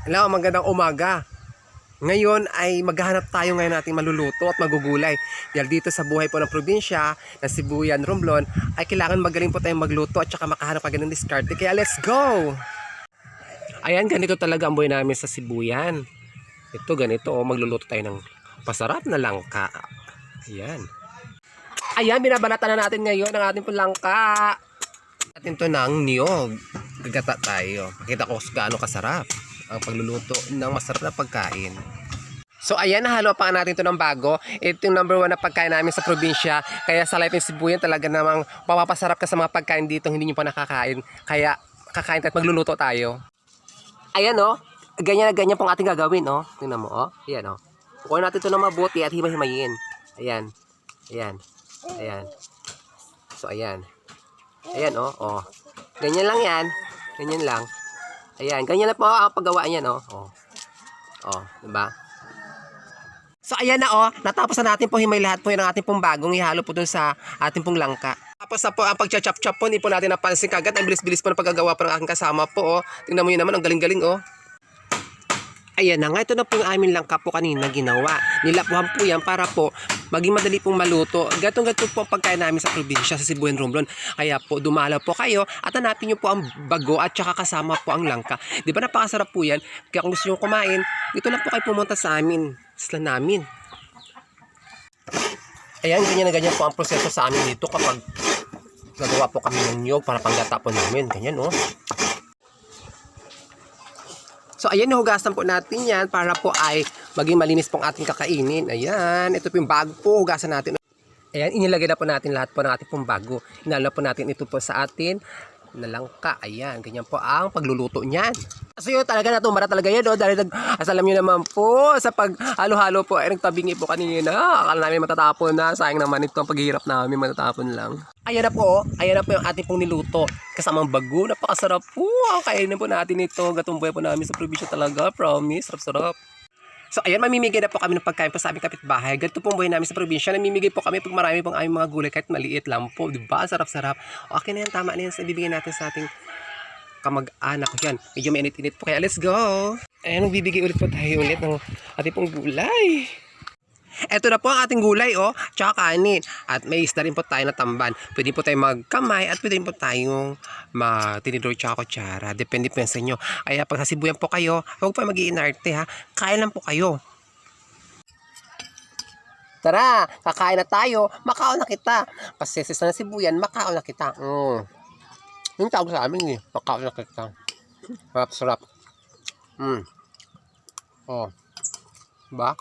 Hello, magandang umaga. Ngayon ay maghahanap tayo ngayon nating maluluto at magugulay. Dahil dito sa buhay po ng probinsya, na Sibuyan, Romblon, ay kailangan magaling po tayong magluto at saka makahanap agad ng diskarte. Kaya let's go! Ayan, ganito talaga ang buhay namin sa Sibuyan. Ito, ganito, oh, magluluto tayo ng pasarap na langka. Ayan. Ayan, binabalatan na natin ngayon ang ating langka. Atin to ng niyog. Gagata tayo. Makita ko gaano kasarap ang pagluluto ng masarap na pagkain. So ayan, nahalo pa natin to ng bago. Ito yung number one na pagkain namin sa probinsya. Kaya sa Life in Sibuyan talaga namang papapasarap ka sa mga pagkain dito hindi nyo pa nakakain. Kaya kakain at magluluto tayo. Ayan oh, ganyan na ganyan pong ating gagawin oh. Tingnan mo oh. Ayan oh. Kukuha natin to ng mabuti at himay-himayin. Ayan. Ayan. Ayan. So ayan. Ayan oh, oh. Ganyan lang 'yan. Ganyan lang. Ayan, ganyan na po ang paggawa niyan oh. Oh. Oh, 'di ba? So ayan na oh, natapos na natin po himay lahat po yung ating pong bagong ihalo po dun sa ating pong langka. Tapos na po ang pagcha-chop-chop po, hindi po natin napansin kagad. Ang bilis-bilis po ng paggagawa po ng aking kasama po oh. Tingnan mo yun naman, ang galing-galing oh. Ayan na nga, ito na po yung aming langka po kanina ginawa. Nilapuhan po yan para po maging madali pong maluto. Gatong gato po ang pagkain namin sa probinsya sa Cebu and Romblon. Kaya po dumalaw po kayo at hanapin nyo po ang bago at saka kasama po ang langka. Di ba napakasarap po yan? Kaya kung gusto nyo kumain, dito lang po kayo pumunta sa amin. Isla namin. Ayan, ganyan na ganyan po ang proseso sa amin dito kapag gagawa po kami ng niyog para panggata po namin. Ganyan, oh. So, ayan, hugasan po natin yan para po ay maging malinis pong ating kakainin. Ayan, ito po yung bago po, hugasan natin. Ayan, inilagay na po natin lahat po ng ating pong bago. Inala po natin ito po sa atin na langka. Ayan, ganyan po ang pagluluto niyan. So yun, talaga natumara talaga yan, no? Dahil nag, alam nyo naman po, sa pag halo-halo po, ay nagtabingi po kanina. Akala namin matatapon na. Sayang naman ito ang paghihirap namin, matatapon lang. Ayan na po, ayan na po yung ating pong niluto. Kasamang bago, napakasarap po. Ang kainin po natin ito. Gatumboy po namin sa probinsya talaga. Promise, sarap-sarap. So ayan, mamimigay na po kami ng pagkain po sa aming kapitbahay. Ganito pong buhay namin sa probinsya. Namimigay po kami pag marami pong aming mga gulay kahit maliit lang po. Diba? Sarap-sarap. Okay na yan, tama na yan. So, ibibigay natin sa ating kamag-anak yan. Medyo mainit-init po. Kaya let's go! Ayan, magbibigay ulit po tayo ulit ng ating pong gulay. Ito na po ang ating gulay, oh. Tsaka kanin. At may isda rin po tayo na tamban. Pwede po tayo magkamay at pwede rin po tayong matinidor tsaka kutsara. Depende po yan sa inyo. Kaya pag sasibuyan po kayo, huwag pa mag-iinarte ha. Kaya lang po kayo. Tara, kakain na tayo. Makao na kita. Paseses na sibuyan, makao na kita. Mm. Yung tawag sa amin eh. Makao na kita. Sarap, sarap. Mm. Oh. Ba?